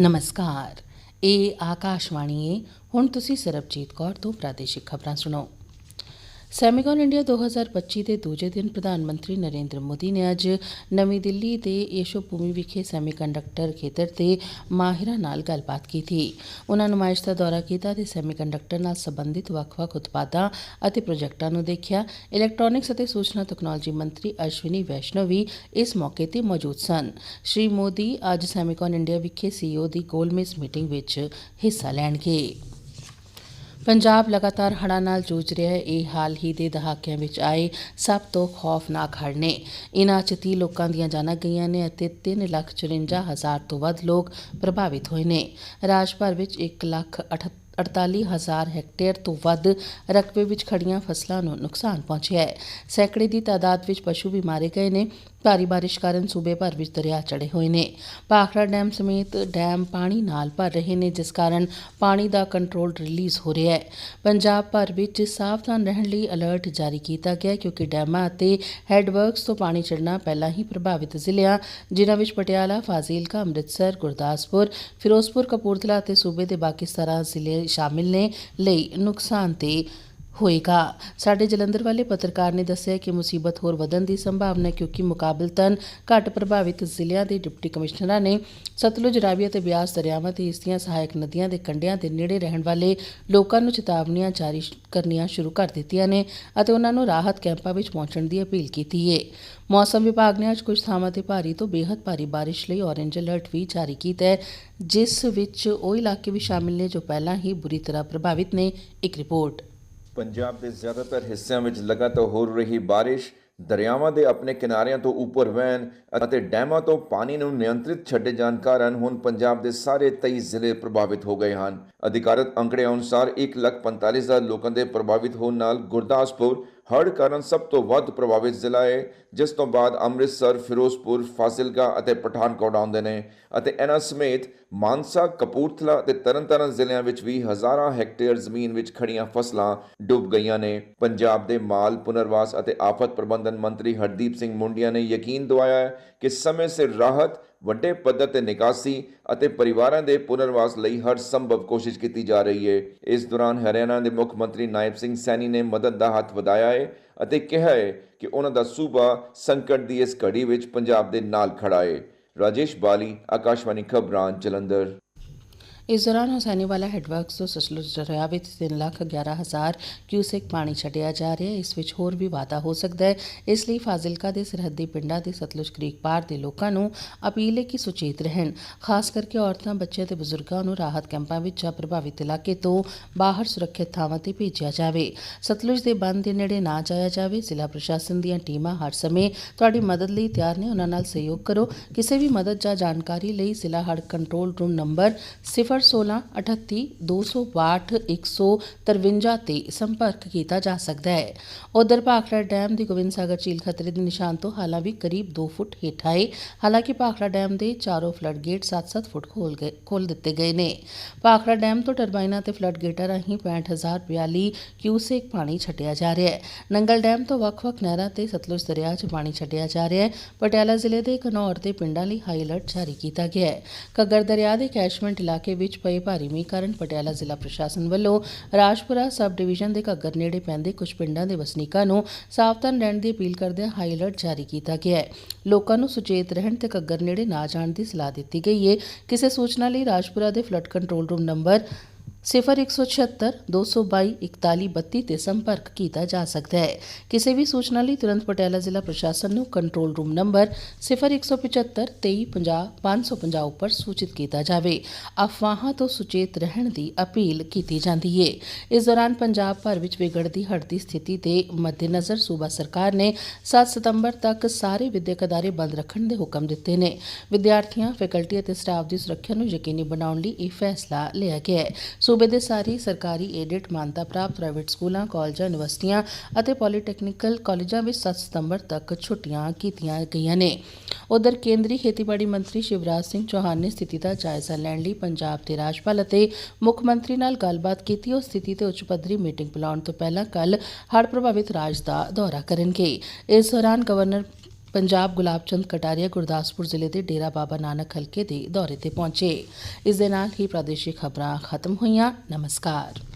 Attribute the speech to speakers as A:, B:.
A: ਨਮਸਕਾਰ ਇਹ ਆਕਾਸ਼ਵਾਣੀ ਹੈ ਹੁਣ ਤੁਸੀਂ ਸਰਬਜੀਤ ਕੌਰ ਤੋਂ ਪ੍ਰਾਦੇਸ਼ਿਕ ਖਬਰਾਂ ਸੁਣੋ ਸੈਮੀਕਨ ਇੰਡੀਆ 2025 ਦੇ ਦੂਜੇ ਦਿਨ ਪ੍ਰਧਾਨ ਮੰਤਰੀ ਨਰਿੰਦਰ ਮੋਦੀ ਨੇ ਅੱਜ ਨਵੀਂ ਦਿੱਲੀ ਦੇ ਏਸ਼ੋ ਭੂਮੀ ਵਿਖੇ ਸੈਮੀਕੰਡਕਟਰ ਖੇਤਰ ਦੇ ਮਾਹਿਰਾਂ ਨਾਲ ਗੱਲਬਾਤ ਕੀਤੀ। ਉਹਨਾਂ ਨੁਮਾਇਸ਼ ਦਾ ਦੌਰਾ ਕੀਤਾ ਤੇ ਸੈਮੀਕੰਡਕਟਰ ਨਾਲ ਸੰਬੰਧਿਤ ਵੱਖ-ਵੱਖ ਉਤਪਾਦਾਂ ਅਤੇ ਪ੍ਰੋਜੈਕਟਾਂ ਨੂੰ ਦੇਖਿਆ। ਇਲੈਕਟ੍ਰੋਨਿਕਸ ਅਤੇ ਸੂਚਨਾ ਤਕਨਾਲੋਜੀ ਮੰਤਰੀ ਅਸ਼ਵਨੀ ਵੈਸ਼ਨੋ ਵੀ ਇਸ ਮੌਕੇ ਤੇ ਮੌਜੂਦ ਸਨ। ਸ਼੍ਰੀ ਮੋਦੀ ਅੱਜ ਸੈਮੀਕਨ ਇੰਡੀਆ ਵਿਖੇ ਸੀਈਓ ਦੀ ਗੋਲਮੇਜ਼ ਮੀਟਿੰਗ ਵਿੱਚ ਹਿੱਸਾ ਲੈਣਗੇ। ਪੰਜਾਬ ਲਗਾਤਾਰ ਹੜ੍ਹਾਂ ਨਾਲ ਜੂਝ ਰਿਹਾ ਹੈ। ਇਹ ਹਾਲ ਹੀ ਦੇ ਦਹਾਕਿਆਂ ਵਿੱਚ ਆਏ ਸਭ ਤੋਂ ਖੌਫਨਾਕ ਹੜ੍ਹ ਨੇ। ਇਨ੍ਹਾਂ 'ਚ 30 ਲੋਕਾਂ ਦੀਆਂ ਜਾਨਾਂ ਗਈਆਂ ਨੇ ਅਤੇ 3,54,000 ਤੋਂ ਵੱਧ ਲੋਕ ਪ੍ਰਭਾਵਿਤ ਹੋਏ ਨੇ। ਰਾਜ ਭਰ ਵਿੱਚ 1,78 48000 ਹੈਕਟੇਅਰ ਤੋਂ ਵੱਧ ਰਕਬੇ ਵਿੱਚ ਖੜੀਆਂ ਫਸਲਾਂ ਨੂੰ ਨੁਕਸਾਨ ਪਹੁੰਚਿਆ ਹੈ। ਸੈਂਕੜੇ ਦੀ ਤਾਦਾਦ ਵਿੱਚ ਪਸ਼ੂ ਵੀ ਮਾਰੇ ਗਏ ਨੇ। ਭਾਰੀ ਬਾਰਿਸ਼ ਕਾਰਨ ਸੂਬੇ ਭਰ ਵਿੱਚ ਦਰਿਆ ਚੜੇ ਹੋਏ ਨੇ। ਭਾਖੜਾ ਡੈਮ ਸਮੇਤ ਡੈਮ ਪਾਣੀ ਨਾਲ ਭਰ ਰਹੇ ਨੇ, ਜਿਸ ਕਾਰਨ ਪਾਣੀ ਦਾ ਕੰਟਰੋਲ ਰਿਲੀਜ਼ ਹੋ ਰਿਹਾ ਹੈ। ਪੰਜਾਬ ਭਰ ਵਿੱਚ ਸਾਵਧਾਨ ਰਹਿਣ ਲਈ ਅਲਰਟ ਜਾਰੀ ਕੀਤਾ ਗਿਆ ਕਿਉਂਕਿ ਡੈਮਾਂ ਅਤੇ ਹੈਡਵਰਕਸ ਤੋਂ ਪਾਣੀ ਚੜਨਾ ਪਹਿਲਾਂ ਹੀ ਪ੍ਰਭਾਵਿਤ ਜ਼ਿਲ੍ਹਿਆਂ, ਜਿਨ੍ਹਾਂ ਵਿੱਚ ਪਟਿਆਲਾ, ਫਾਜ਼ਿਲਕਾ, ਅੰਮ੍ਰਿਤਸਰ, ਗੁਰਦਾਸਪੁਰ, ਫਿਰੋਜ਼ਪੁਰ, ਕਪੂਰਥਲਾ ਅਤੇ ਸੂਬੇ ਦੇ ਬਾਕੀ 17 ਜ਼ਿਲ੍ਹੇ ਸ਼ਾਮਿਲ ਨੇ ਲਈ ਨੁਕਸਾਨ ਤੇ ਹੋਏਗਾ। ਸਾਡੇ ਜਲੰਧਰ ਵਾਲੇ ਪੱਤਰਕਾਰ ਨੇ ਦੱਸਿਆ ਕਿ ਮੁਸੀਬਤ ਹੋਰ ਵਧਣ ਦੀ ਸੰਭਾਵਨਾ ਕਿਉਂਕਿ ਮੁਕਾਬਲਤਨ ਘੱਟ ਪ੍ਰਭਾਵਿਤ ਜ਼ਿਲ੍ਹਿਆਂ ਦੇ ਡਿਪਟੀ ਕਮਿਸ਼ਨਰਾਂ ਨੇ ਸਤਲੁਜ ਰਾਵੀ ਅਤੇ ਬਿਆਸ ਦਰਿਆਵਾਂ ਤੇ ਇਸ ਦੀਆਂ ਸਹਾਇਕ ਨਦੀਆਂ ਦੇ ਕੰਢਿਆਂ ਦੇ ਨੇੜੇ ਰਹਿਣ ਵਾਲੇ ਲੋਕਾਂ ਨੂੰ ਚੇਤਾਵਨੀਆਂ ਜਾਰੀ ਕਰਨੀਆਂ ਸ਼ੁਰੂ ਕਰ ਦਿੱਤੀਆਂ ਨੇ ਅਤੇ ਉਹਨਾਂ ਨੂੰ ਰਾਹਤ ਕੈਂਪਾਂ ਵਿੱਚ ਪਹੁੰਚਣ ਦੀ ਅਪੀਲ ਕੀਤੀ ਹੈ ਮੌਸਮ ਵਿਭਾਗ ਨੇ ਅੱਜ ਕੁਝ ਥਾਵਾਂ ਤੇ ਭਾਰੀ ਤੋਂ ਬੇਹੱਦ ਭਾਰੀ ਬਾਰਿਸ਼ ਲਈ ਔਰੇਂਜ ਅਲਰਟ ਵੀ ਜਾਰੀ ਕੀਤਾ ਹੈ, ਜਿਸ ਵਿੱਚ ਉਹ ਇਲਾਕੇ ਵੀ ਸ਼ਾਮਿਲ ਨੇ ਜੋ ਪਹਿਲਾਂ ਹੀ ਬੁਰੀ ਤਰ੍ਹਾਂ ਪ੍ਰਭਾਵਿਤ ਨੇ। ਇੱਕ ਰਿਪੋਰਟ
B: ਪੰਜਾਬ ਦੇ ਜ਼ਿਆਦਾਤਰ ਹਿੱਸਿਆਂ ਵਿੱਚ ਲਗਾਤਾਰ ਹੋ ਰਹੀ ਬਾਰਿਸ਼ ਦਰਿਆਵਾਂ ਦੇ ਆਪਣੇ ਕਿਨਾਰਿਆਂ ਤੋਂ ਉੱਪਰ ਵਹਿਣ ਅਤੇ ਡੈਮਾਂ ਤੋਂ ਪਾਣੀ ਨੂੰ ਨਿਯੰਤਰਿਤ ਛੱਡੇ ਜਾਣ ਕਾਰਨ ਹੁਣ ਪੰਜਾਬ ਦੇ ਸਾਰੇ 23 ਜ਼ਿਲ੍ਹੇ ਪ੍ਰਭਾਵਿਤ ਹੋ ਗਏ ਹਨ। ਅਧਿਕਾਰਤ ਅੰਕੜਿਆਂ ਅਨੁਸਾਰ 1,45,000 ਲੋਕਾਂ ਦੇ ਪ੍ਰਭਾਵਿਤ ਹੋਣ ਨਾਲ ਗੁਰਦਾਸਪੁਰ ਹੜ੍ਹ ਕਾਰਨ ਸਭ ਤੋਂ ਵੱਧ ਪ੍ਰਭਾਵਿਤ ਜ਼ਿਲ੍ਹਾ ਹੈ ਜਿਸ ਤੋਂ ਬਾਅਦ ਅੰਮ੍ਰਿਤਸਰ, ਫਿਰੋਜ਼ਪੁਰ, ਫਾਜ਼ਿਲਕਾ ਅਤੇ ਪਠਾਨਕੋਟ ਆਉਂਦੇ ਨੇ ਅਤੇ ਇਹਨਾਂ ਸਮੇਤ ਮਾਨਸਾ, ਕਪੂਰਥਲਾ ਅਤੇ ਤਰਨਤਾਰਨ ਜ਼ਿਲ੍ਹਿਆਂ ਵਿੱਚ ਵੀ ਹਜ਼ਾਰਾਂ ਹੈਕਟੇਅਰ ਜ਼ਮੀਨ ਵਿੱਚ ਖੜੀਆਂ ਫਸਲਾਂ ਡੁੱਬ ਗਈਆਂ ਨੇ। ਪੰਜਾਬ ਦੇ ਮਾਲ ਪੁਨਰਵਾਸ ਅਤੇ ਆਫਤ ਪ੍ਰਬੰਧਨ ਮੰਤਰੀ ਹਰਦੀਪ ਸਿੰਘ ਮੁੰਡੀਆਂ ਨੇ ਯਕੀਨ ਦਿਵਾਇਆ ਹੈ ਕਿ ਸਮੇਂ ਸਿਰ ਰਾਹਤ ਵੱਡੇ ਪੱਧਰ ਤੇ ਨਿਕਾਸੀ ਅਤੇ ਪਰਿਵਾਰਾਂ ਦੇ ਪੁਨਰਵਾਸ ਲਈ ਹਰ ਸੰਭਵ ਕੋਸ਼ਿਸ਼ ਕੀਤੀ ਜਾ ਰਹੀ ਹੈ। ਇਸ ਦੌਰਾਨ ਹਰਿਆਣਾ ਦੇ ਮੁੱਖ ਮੰਤਰੀ ਨਾਇਬ ਸਿੰਘ ਸੈਣੀ ਨੇ ਮਦਦ ਦਾ ਹੱਥ ਵਧਾਇਆ ਹੈ ਅਤੇ ਕਿਹਾ ਹੈ ਕਿ ਉਹਨਾਂ ਦਾ ਸੂਬਾ ਸੰਕਟ ਦੀ ਇਸ ਘੜੀ ਵਿੱਚ ਪੰਜਾਬ ਦੇ ਨਾਲ ਖੜਾ ਹੈ। ਰਾਜੇਸ਼ ਬਾਲੀ, ਆਕਾਸ਼ਵਾਣੀ, ਖਬਰਾਂ, ਜਲੰਧਰ।
A: ਇਸ ਦੌਰਾਨ ਹੁਸੈਨੀਵਾਲਾ ਹੈਡਵਰਕਸ ਤੋਂ ਸਤਲੁਜ ਦਰਿਆ ਵਿੱਚ 3 ਲੱਖ 11 ਹਜ਼ਾਰ ਕਿਊਸੈਕ ਪਾਣੀ ਛੱਡਿਆ ਜਾ ਰਿਹਾ ਹੈ। ਇਸ ਵਿੱਚ ਹੋਰ ਵੀ ਵਾਧਾ ਹੋ ਸਕਦਾ ਹੈ। ਇਸ ਲਈ ਫਾਜ਼ਿਲਕਾ ਦੇ ਸਰਹੱਦੀ ਪਿੰਡਾਂ ਦੇ ਸਤਲੁਜ ਕ੍ਰੀਕ ਪਾਰ ਦੇ ਲੋਕਾਂ ਨੂੰ ਅਪੀਲ ਹੈ ਕਿ ਸੁਚੇਤ ਰਹਿਣ। ਖਾਸ ਕਰਕੇ ਔਰਤਾਂ ਬੱਚੇ ਤੇ ਬਜ਼ੁਰਗਾਂ ਨੂੰ ਰਾਹਤ ਕੈਂਪਾਂ ਵਿੱਚ ਜਾਂ ਪ੍ਰਭਾਵਿਤ ਇਲਾਕੇ ਤੋਂ ਬਾਹਰ ਸੁਰੱਖਿਅਤ ਥਾਵਾਂ ਤੇ ਭੇਜਿਆ ਜਾਵੇ। ਸਤਲੁਜ ਦੇ ਬੰਦ ਦੇ ਨੇੜੇ ਨਾ ਜਾਇਆ ਜਾਵੇ। ਜ਼ਿਲ੍ਹਾ ਪ੍ਰਸ਼ਾਸਨ ਦੀਆਂ ਟੀਮਾਂ ਹਰ ਸਮੇਂ ਤੁਹਾਡੀ ਮਦਦ ਲਈ ਤਿਆਰ ਨੇ। ਉਹਨਾਂ ਨਾਲ ਸਹਿਯੋਗ ਕਰੋ। ਕਿਸੇ ਵੀ ਮਦਦ ਜਾਂ ਜਾਣਕਾਰੀ ਲਈ ਜ਼ਿਲ੍ਹਾ ਹੜ੍ਹ ਕੰਟਰੋਲ ਰੂਮ ਨੰਬਰ 016 38 262 153 ਤੇ ਸੰਪਰਕ ਕੀਤਾ ਜਾ ਸਕਦਾ ਹੈ ਉਧਰ ਭਾਖੜਾ ਡੈਮ ਦੀ ਗੋਬਿੰਦ ਸਾਗਰ ਝੀਲ ਖਤਰੇ ਦੇ ਨਿਸ਼ਾਨ ਤੋਂ ਹਾਲਾਂ ਵੀ ਕਰੀਬ 2 ਫੁੱਟ ਹੇਠਾਂ ਹੈ ਹਾਲਾਂਕਿ ਭਾਖੜਾ ਡੈਮ ਦੇ ਚਾਰੋਂ ਫਲੱਡ ਗੇਟ 7-7 ਫੁੱਟ ਖੋਲ ਗਏ ਖੋਲ ਦਿੱਤੇ ਗਏ ਨੇ। ਭਾਖੜਾ ਡੈਮ ਤੋਂ ਟਰਬਾਈਨਾਂ ਤੇ ਫਲੱਡ ਗੇਟਾਂ ਰਾਹੀਂ 65042 ਕਿਊਸੈਕ ਪਾਣੀ ਛੱਡਿਆ ਜਾ ਰਿਹਾ ਹੈ। ਨੰਗਲ ਡੈਮ ਤੋਂ ਵੱਖ-ਵੱਖ ਨਹਿਰਾਂ ਤੇ ਸਤਲੁਜ ਦਰਿਆ 'ਚ ਪਾਣੀ ਛੱਡਿਆ ਜਾ ਰਿਹਾ ਹੈ। ਪਟਿਆਲਾ ਜ਼ਿਲ੍ਹੇ ਦੇ ਘਨੌਰ ਤੇ ਪਿੰਡਾਂ ਲਈ ਹਾਈ ਅਲਰਟ ਜਾਰੀ ਕੀਤਾ ਗਿਆ ਹੈ। ਘੱਗਰ ਦਰਿਆ ਦੇ ਕੈਸ਼ਮੈਂਟ ਇਲਾਕੇ ਵਿੱਚ ਪਏ ਭਾਰੀ ਮੀਂਹ ਕਾਰਨ ਪਟਿਆਲਾ ਜ਼ਿਲ੍ਹਾ ਪ੍ਰਸ਼ਾਸਨ ਵੱਲੋਂ ਰਾਜਪੁਰਾ ਸਬ ਡਿਵੀਜ਼ਨ ਦੇ ਘੱਗਰ ਨੇੜੇ ਪੈਂਦੇ ਕੁਝ ਪਿੰਡਾਂ ਦੇ ਵਸਨੀਕਾਂ ਨੂੰ ਸਾਵਧਾਨ ਰਹਿਣ ਦੀ ਅਪੀਲ ਕਰਦਿਆਂ ਹਾਈ ਅਲਰਟ ਜਾਰੀ ਕੀਤਾ ਗਿਆ ਹੈ। ਲੋਕਾਂ ਨੂੰ ਸੁਚੇਤ ਰਹਿਣ ਤੇ ਘੱਗਰ ਨੇੜੇ ਨਾ ਜਾਣ ਦੀ ਸਲਾਹ ਦਿੱਤੀ ਗਈ ਹੈ। ਕਿਸੇ ਸੂਚਨਾ ਲਈ ਰਾਜਪੁਰਾ ਦੇ ਫਲੱਡ ਕੰਟਰੋਲ ਰੂਮ ਨੰਬਰ 0176 222 4132 ਤੇ ਸੰਪਰਕ ਕੀਤਾ ਜਾ ਸਕਦਾ ਹੈ। ਕਿਸੇ ਵੀ ਸੂਚਨਾ ਲਈ ਤੁਰੰਤ ਪਟਿਆਲਾ ਜ਼ਿਲ੍ਹਾ ਪ੍ਰਸ਼ਾਸਨ ਨੂੰ ਕੰਟਰੋਲ ਰੂਮ ਨੰਬਰ 0175 2350 550 ਉੱਪਰ ਸੂਚਿਤ ਕੀਤਾ ਜਾਵੇ। ਅਫਵਾਹਾਂ ਤੋਂ ਸੁਚੇਤ ਰਹਿਣ ਦੀ ਅਪੀਲ ਕੀਤੀ ਜਾਂਦੀ ਹੈ ਇਸ ਦੌਰਾਨ ਪੰਜਾਬ ਭਰ ਵਿੱਚ ਵਿਗੜਦੀ ਹੜਦੀ ਦੀ ਸਥਿਤੀ ਦੇ ਮੱਦੇਨਜ਼ਰ ਸੂਬਾ ਸਰਕਾਰ ਨੇ 7 ਸਤੰਬਰ ਤੱਕ ਸਾਰੇ ਵਿਦਿਅਕ ਅਦਾਰੇ ਬੰਦ ਰੱਖਣ ਦੇ ਹੁਕਮ ਦਿੱਤੇ ਨੇ। ਵਿਦਿਆਰਥੀਆਂ, ਫੈਕਲਟੀ ਅਤੇ ਸਟਾਫ ਦੀ ਸੁਰੱਖਿਆ ਨੂੰ ਯਕੀਨੀ ਬਣਾਉਣ ਲਈ ਇਹ ਫੈਸਲਾ ਲਿਆ ਗਿਆ ਹੈ। ਸੂਬੇ ਦੇ ਸਾਰੇ ਸਰਕਾਰੀ ਏਡਿਡ ਮਾਨਤਾ ਪ੍ਰਾਪਤ ਪ੍ਰਾਈਵੇਟ ਸਕੂਲਾਂ, ਕਾਲਜਾਂ, ਯੂਨੀਵਰਸਿਟੀਆਂ ਅਤੇ ਪੋਲੀਟੈਕਨੀਕਲ ਕਾਲਜਾਂ ਵਿੱਚ 7 ਸਤੰਬਰ ਤੱਕ ਛੁੱਟੀਆਂ ਕੀਤੀਆਂ ਗਈਆਂ ਨੇ। ਉਧਰ ਕੇਂਦਰੀ ਖੇਤੀਬਾੜੀ ਮੰਤਰੀ ਸ਼ਿਵਰਾਜ ਸਿੰਘ ਚੌਹਾਨ ਨੇ ਸਥਿਤੀ ਦਾ ਜਾਇਜ਼ਾ ਲੈਣ ਲਈ ਪੰਜਾਬ ਦੇ ਰਾਜਪਾਲ ਅਤੇ ਮੁੱਖ ਮੰਤਰੀ ਨਾਲ ਗੱਲਬਾਤ ਕੀਤੀ। ਉਹ ਸਥਿਤੀ ਤੇ ਉੱਚ ਪੱਧਰੀ ਮੀਟਿੰਗ ਬੁਲਾਉਣ ਤੋਂ ਪਹਿਲਾਂ ਕੱਲ ਹੜ੍ਹ ਪ੍ਰਭਾਵਿਤ ਰਾਜ ਦਾ ਦੌਰਾ ਕਰਨਗੇ। ਇਸ ਦੌਰਾਨ ਗਵਰਨਰ ਪੰਜਾਬ ਗੁਲਾਬ ਚੰਦ ਕਟਾਰੀਆ ਗੁਰਦਾਸਪੁਰ ਜ਼ਿਲ੍ਹੇ ਦੇ ਡੇਰਾ ਬਾਬਾ ਨਾਨਕ ਹਲਕੇ ਦੇ ਦੌਰੇ ਤੇ ਪਹੁੰਚੇ। ਇਸ ਦੇ ਨਾਲ ਹੀ ਪ੍ਰਾਦੇਸ਼ਿਕ ਖਬਰਾਂ ਖਤਮ ਹੋਈਆਂ। ਨਮਸਕਾਰ।